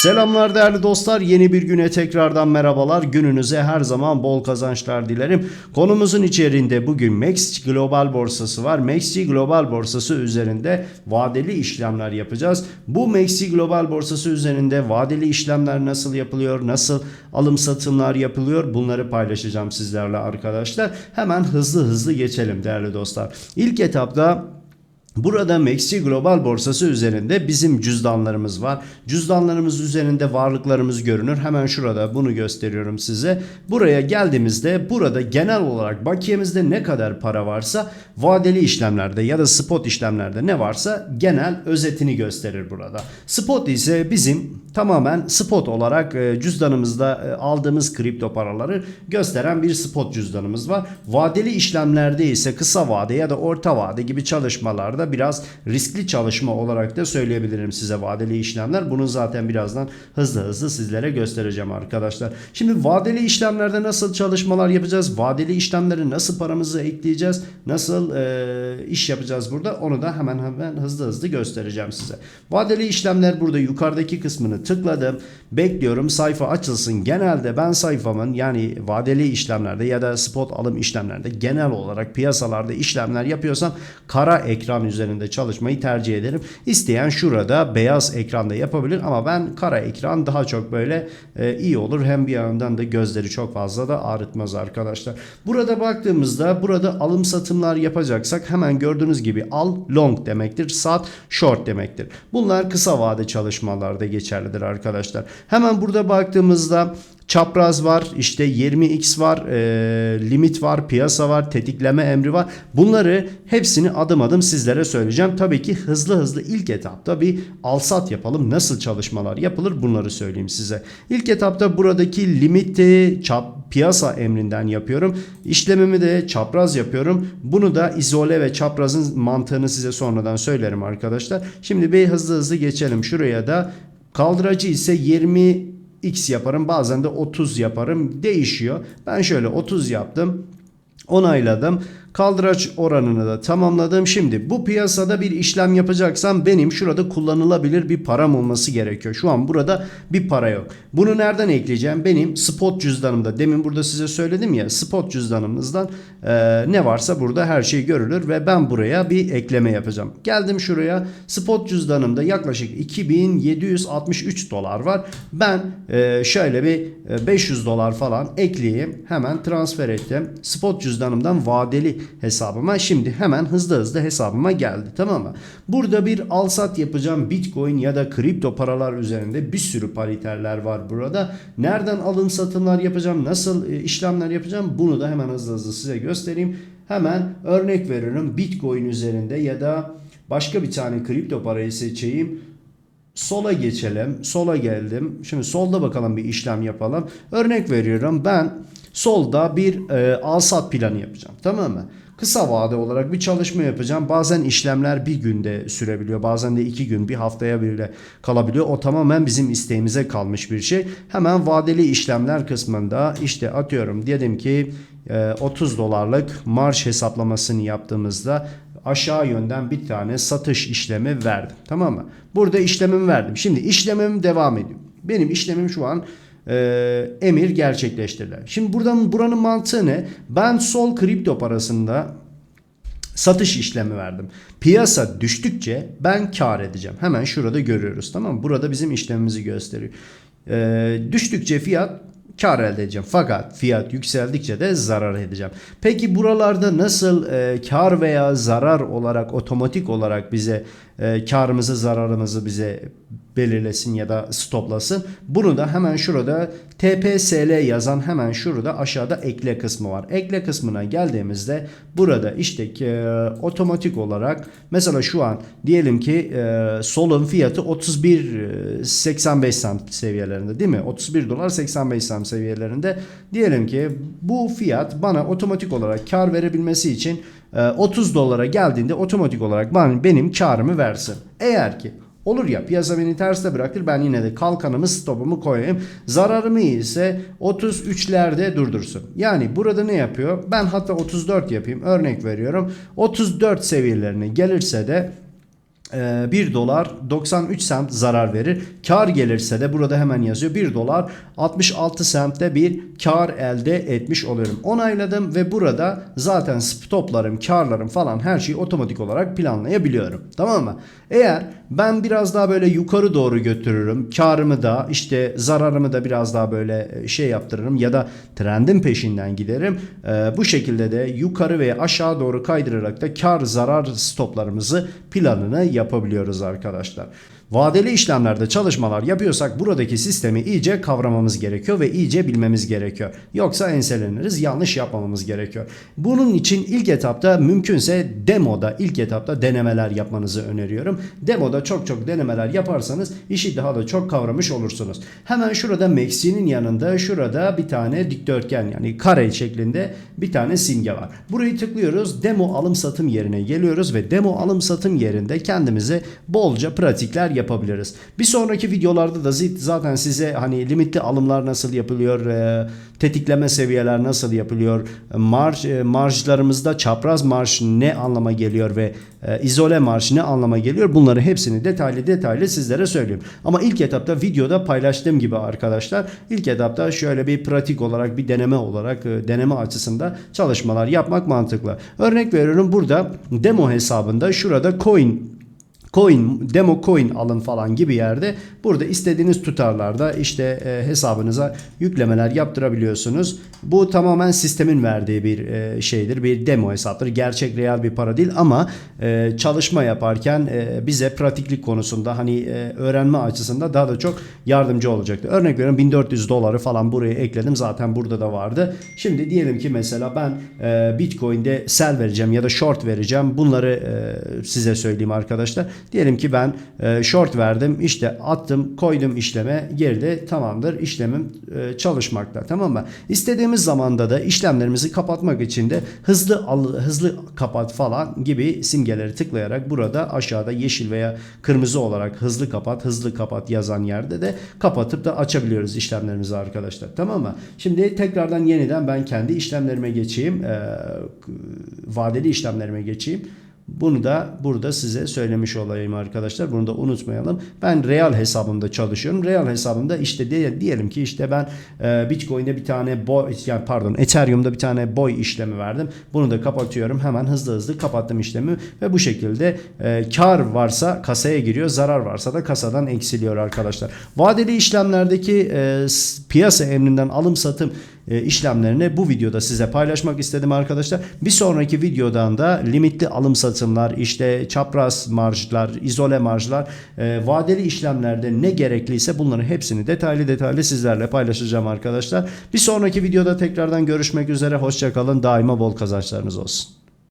Selamlar değerli dostlar. Yeni bir güne tekrardan merhabalar. Gününüze her zaman bol kazançlar dilerim. Konumuzun içerisinde bugün Max Global borsası var. Maxi Global borsası üzerinde vadeli işlemler yapacağız. Bu Maxi Global borsası üzerinde vadeli işlemler nasıl yapılıyor? Nasıl alım satımlar yapılıyor? Bunları paylaşacağım sizlerle arkadaşlar. Hemen hızlı hızlı geçelim değerli dostlar. İlk etapta Burada Maxi Global borsası üzerinde bizim cüzdanlarımız var. Cüzdanlarımız üzerinde varlıklarımız görünür. Hemen şurada bunu gösteriyorum size. Buraya geldiğimizde burada genel olarak bakiyemizde ne kadar para varsa vadeli işlemlerde ya da spot işlemlerde ne varsa genel özetini gösterir burada. Spot ise bizim tamamen spot olarak e, cüzdanımızda e, aldığımız kripto paraları gösteren bir spot cüzdanımız var. Vadeli işlemlerde ise kısa vade ya da orta vade gibi çalışmalarda biraz riskli çalışma olarak da söyleyebilirim size vadeli işlemler. Bunu zaten birazdan hızlı hızlı sizlere göstereceğim arkadaşlar. Şimdi vadeli işlemlerde nasıl çalışmalar yapacağız? Vadeli işlemleri nasıl paramızı ekleyeceğiz? Nasıl e, iş yapacağız burada? Onu da hemen hemen hızlı hızlı göstereceğim size. Vadeli işlemler burada yukarıdaki kısmını tıkladım. Bekliyorum sayfa açılsın. Genelde ben sayfamın yani vadeli işlemlerde ya da spot alım işlemlerde genel olarak piyasalarda işlemler yapıyorsam kara ekran üzerinde çalışmayı tercih ederim. İsteyen şurada beyaz ekranda yapabilir ama ben kara ekran daha çok böyle e, iyi olur. Hem bir yandan da gözleri çok fazla da ağrıtmaz arkadaşlar. Burada baktığımızda burada alım satımlar yapacaksak hemen gördüğünüz gibi al long demektir. Sat short demektir. Bunlar kısa vade çalışmalarda geçerlidir arkadaşlar. Hemen burada baktığımızda Çapraz var, işte 20x var, e, limit var, piyasa var, tetikleme emri var. Bunları hepsini adım adım sizlere söyleyeceğim. Tabii ki hızlı hızlı ilk etapta bir alsat yapalım. Nasıl çalışmalar yapılır bunları söyleyeyim size. İlk etapta buradaki limiti çap, piyasa emrinden yapıyorum. İşlemimi de çapraz yapıyorum. Bunu da izole ve çaprazın mantığını size sonradan söylerim arkadaşlar. Şimdi bir hızlı hızlı geçelim. Şuraya da kaldıracı ise 20 X yaparım bazen de 30 yaparım değişiyor. Ben şöyle 30 yaptım onayladım. Kaldıraç oranını da tamamladım. Şimdi bu piyasada bir işlem yapacaksam benim şurada kullanılabilir bir param olması gerekiyor. Şu an burada bir para yok. Bunu nereden ekleyeceğim? Benim spot cüzdanımda. Demin burada size söyledim ya spot cüzdanımızdan e, ne varsa burada her şey görülür ve ben buraya bir ekleme yapacağım. Geldim şuraya spot cüzdanımda yaklaşık 2763 dolar var. Ben e, şöyle bir e, 500 dolar falan ekleyeyim. Hemen transfer ettim. Spot cüzdanımdan vadeli hesabıma. Şimdi hemen hızlı hızlı hesabıma geldi. Tamam mı? Burada bir al sat yapacağım. Bitcoin ya da kripto paralar üzerinde bir sürü pariterler var burada. Nereden alım satımlar yapacağım? Nasıl e, işlemler yapacağım? Bunu da hemen hızlı hızlı size göstereyim. Hemen örnek veriyorum. Bitcoin üzerinde ya da başka bir tane kripto parayı seçeyim. Sola geçelim. Sola geldim. Şimdi solda bakalım bir işlem yapalım. Örnek veriyorum. Ben solda bir e, al-sat planı yapacağım. Tamam mı? Kısa vade olarak bir çalışma yapacağım. Bazen işlemler bir günde sürebiliyor. Bazen de iki gün, bir haftaya bile kalabiliyor. O tamamen bizim isteğimize kalmış bir şey. Hemen vadeli işlemler kısmında işte atıyorum dedim ki 30 dolarlık marş hesaplamasını yaptığımızda aşağı yönden bir tane satış işlemi verdim. Tamam mı? Burada işlemimi verdim. Şimdi işlemim devam ediyor. Benim işlemim şu an e, emir gerçekleştirdiler. Şimdi buradan buranın mantığı ne? Ben sol kripto parasında satış işlemi verdim. Piyasa düştükçe ben kar edeceğim. Hemen şurada görüyoruz tamam mı? Burada bizim işlemimizi gösteriyor. E, düştükçe fiyat kar elde edeceğim. Fakat fiyat yükseldikçe de zarar edeceğim. Peki buralarda nasıl e, kar veya zarar olarak otomatik olarak bize e, karımızı zararımızı bize belirlesin ya da stoplasın. Bunu da hemen şurada TPSL yazan hemen şurada aşağıda ekle kısmı var. Ekle kısmına geldiğimizde burada işte e, otomatik olarak mesela şu an diyelim ki e, solun fiyatı 31.85 cent seviyelerinde değil mi? 31 dolar 85 cent seviyelerinde. Diyelim ki bu fiyat bana otomatik olarak kar verebilmesi için 30 dolara geldiğinde otomatik olarak benim karımı versin. Eğer ki Olur ya piyasa beni terste bırakır ben yine de kalkanımı stopumu koyayım. Zararımı ise 33'lerde durdursun. Yani burada ne yapıyor? Ben hatta 34 yapayım örnek veriyorum. 34 seviyelerine gelirse de 1 dolar 93 sent zarar verir. Kar gelirse de burada hemen yazıyor 1 dolar 66 sentte bir kar elde etmiş oluyorum. Onayladım ve burada zaten stoplarım, karlarım falan her şeyi otomatik olarak planlayabiliyorum. Tamam mı? Eğer ben biraz daha böyle yukarı doğru götürürüm. Karımı da işte zararımı da biraz daha böyle şey yaptırırım ya da trendin peşinden giderim. Ee, bu şekilde de yukarı ve aşağı doğru kaydırarak da kar zarar stoplarımızı planını yapabiliyoruz arkadaşlar. Vadeli işlemlerde çalışmalar yapıyorsak buradaki sistemi iyice kavramamız gerekiyor ve iyice bilmemiz gerekiyor. Yoksa enseleniriz, yanlış yapmamamız gerekiyor. Bunun için ilk etapta mümkünse demoda, ilk etapta denemeler yapmanızı öneriyorum. Demoda çok çok denemeler yaparsanız işi daha da çok kavramış olursunuz. Hemen şurada Maxi'nin yanında şurada bir tane dikdörtgen yani kare şeklinde bir tane simge var. Burayı tıklıyoruz. Demo alım satım yerine geliyoruz ve demo alım satım yerinde kendimize bolca pratikler yapabiliriz. Bir sonraki videolarda da zaten size hani limitli alımlar nasıl yapılıyor, e, tetikleme seviyeler nasıl yapılıyor, marj e, marjlarımızda çapraz marj ne anlama geliyor ve e, izole marj ne anlama geliyor bunları hepsini detaylı detaylı sizlere söylüyorum. Ama ilk etapta videoda paylaştığım gibi arkadaşlar ilk etapta şöyle bir pratik olarak bir deneme olarak e, deneme açısında çalışmalar yapmak mantıklı. Örnek veriyorum burada demo hesabında şurada coin coin, demo coin alın falan gibi yerde burada istediğiniz tutarlarda işte e, hesabınıza yüklemeler yaptırabiliyorsunuz. Bu tamamen sistemin verdiği bir e, şeydir. Bir demo hesaptır. Gerçek real bir para değil ama e, çalışma yaparken e, bize pratiklik konusunda hani e, öğrenme açısında daha da çok yardımcı olacaktır. Örnek veriyorum 1400 doları falan buraya ekledim. Zaten burada da vardı. Şimdi diyelim ki mesela ben e, Bitcoin'de sell vereceğim ya da short vereceğim. Bunları e, size söyleyeyim arkadaşlar. Diyelim ki ben e, short verdim. işte attım koydum işleme geride tamamdır. işlemim e, çalışmakta tamam mı? İstediğimiz zamanda da işlemlerimizi kapatmak için de hızlı al, hızlı kapat falan gibi simgeleri tıklayarak burada aşağıda yeşil veya kırmızı olarak hızlı kapat hızlı kapat yazan yerde de kapatıp da açabiliyoruz işlemlerimizi arkadaşlar tamam mı? Şimdi tekrardan yeniden ben kendi işlemlerime geçeyim. E, vadeli işlemlerime geçeyim. Bunu da burada size söylemiş olayım arkadaşlar. Bunu da unutmayalım. Ben real hesabımda çalışıyorum. Real hesabımda işte diye, diyelim ki işte ben e, Bitcoin'de bir tane boy yani pardon Ethereum'da bir tane boy işlemi verdim. Bunu da kapatıyorum. Hemen hızlı hızlı kapattım işlemi ve bu şekilde e, kar varsa kasaya giriyor. Zarar varsa da kasadan eksiliyor arkadaşlar. Vadeli işlemlerdeki e, piyasa emrinden alım satım işlemlerini bu videoda size paylaşmak istedim arkadaşlar. Bir sonraki videodan da limitli alım satımlar, işte çapraz marjlar, izole marjlar, e, vadeli işlemlerde ne gerekliyse bunların hepsini detaylı detaylı sizlerle paylaşacağım arkadaşlar. Bir sonraki videoda tekrardan görüşmek üzere. Hoşçakalın. Daima bol kazançlarınız olsun.